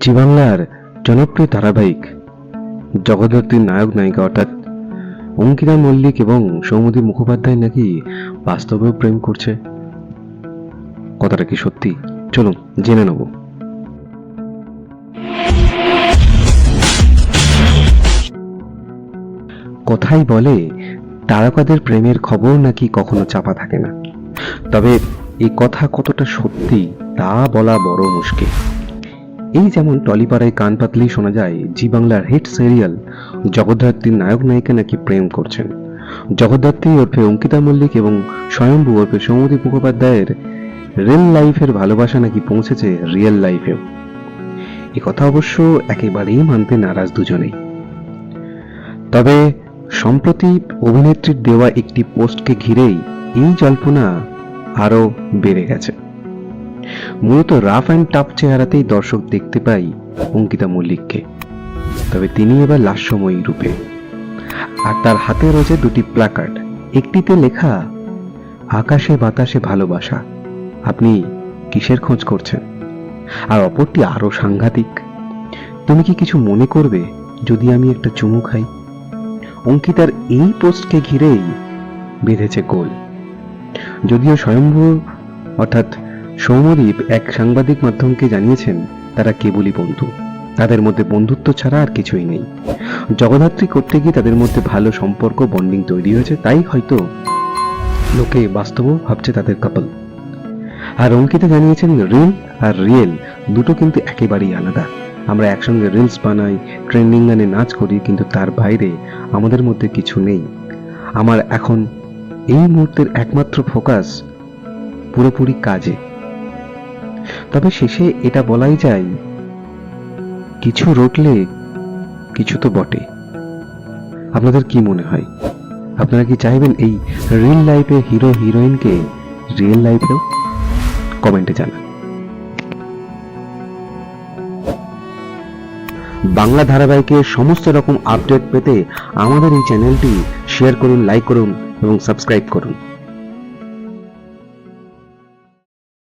জি বাংলার জনপ্রিয় ধারাবাহিক জগদ্ধাত্রীর নায়ক নায়িকা অর্থাৎ অঙ্কিতা মল্লিক এবং সৌমদী মুখোপাধ্যায় নাকি বাস্তবেও প্রেম করছে? কথাটা কি সত্যি? চলুন, জেনে নেব। কথাই বলে, তারকাদের প্রেমের খবর নাকি কখনো চাপা থাকে না। তবে এই কথা কতটা সত্যি তা বলা বড় মুশকিল। এই যেমন টলিপাড়ায় কান পাতলেই শোনা যায়, জি বাংলার হিট সিরিয়াল, জগদ্ধাত্রীর নায়ক নায়িকা নাকি প্রেম করছেন। জগদ্ধাত্রী ওরফে অঙ্কিতা মল্লিক এবং স্বয়ম্ভু ওরফে সৌমদী মুখোপাধ্যায়ের রিয়েল লাইফের ভালোবাসা নাকি পৌঁছেছে রিয়েল লাইফেও এ কথা অবশ্য একেবারেই মানতে নারাজ দুজনেই। তবে সম্প্রতি অভিনেত্রীর দেওয়া একটি পোস্টকে ঘিরেই এই জল্পনা আরও বেড়ে গেছে। মূলত রাফ অ্যান্ড টাফ চেহারাতেই দর্শক দেখতে পাই অঙ্কিতা মল্লিককে। তবে তিনি এবার লাস্যময়ী রূপে। আর তার হাতে রয়েছে দুটি প্ল্যাকার্ড। একটিতে লেখা, আকাশে বাতাসে ভালোবাসা। আপনি কিসের খোঁজ করছেন? আর অপরটি আরও সাংঘাতিক, তুমি কি কিছু মনে করবে যদি আমি একটা চুমু খাই? অঙ্কিতার এই পোস্টকে ঘিরেই বেঁধেছে গোল। যদিও স্বয়ম্ভু, অর্থাৎ সৌমদীপ এক সাংবাদিক মাধ্যমকে জানিয়েছেন, তারা কেবলই বন্ধু। তাদের মধ্যে বন্ধুত্ব ছাড়া আর কিছুই নেই। জগদ্ধাত্রী করতে গিয়ে তাদের মধ্যে ভালো সম্পর্ক, বন্ডিং তৈরি হয়েছে, তাই হয়তো লোকে বাস্তবও ভাবছে তাদের কাপল আর অঙ্কিতা জানিয়েছেন, রিল আর রিয়েল দুটো কিন্তু একেবারেই আলাদা। আমরা একসঙ্গে রিলস বানাই, ট্রেন্ডিং গানে নাচ করি, কিন্তু তার বাইরে আমাদের মধ্যে কিছু নেই। আমার এখন এই মুহূর্তের একমাত্র ফোকাস পুরোপুরি কাজে। তবে শেষে এটা বলাই যায়, কিছু রটলে কিছু তো বটে। আপনাদের কি মনে হয়? আপনারা কি চাইবেন এই রিয়েল লাইফে হিরো হিরোইনকে রিয়েল লাইফেও কমেন্টে জানান। বাংলা ধারাবাহিকের সমস্ত রকম আপডেট পেতে আমাদের এই চ্যানেলটি শেয়ার করুন লাইক করুন এবং সাবস্ক্রাইব করুন।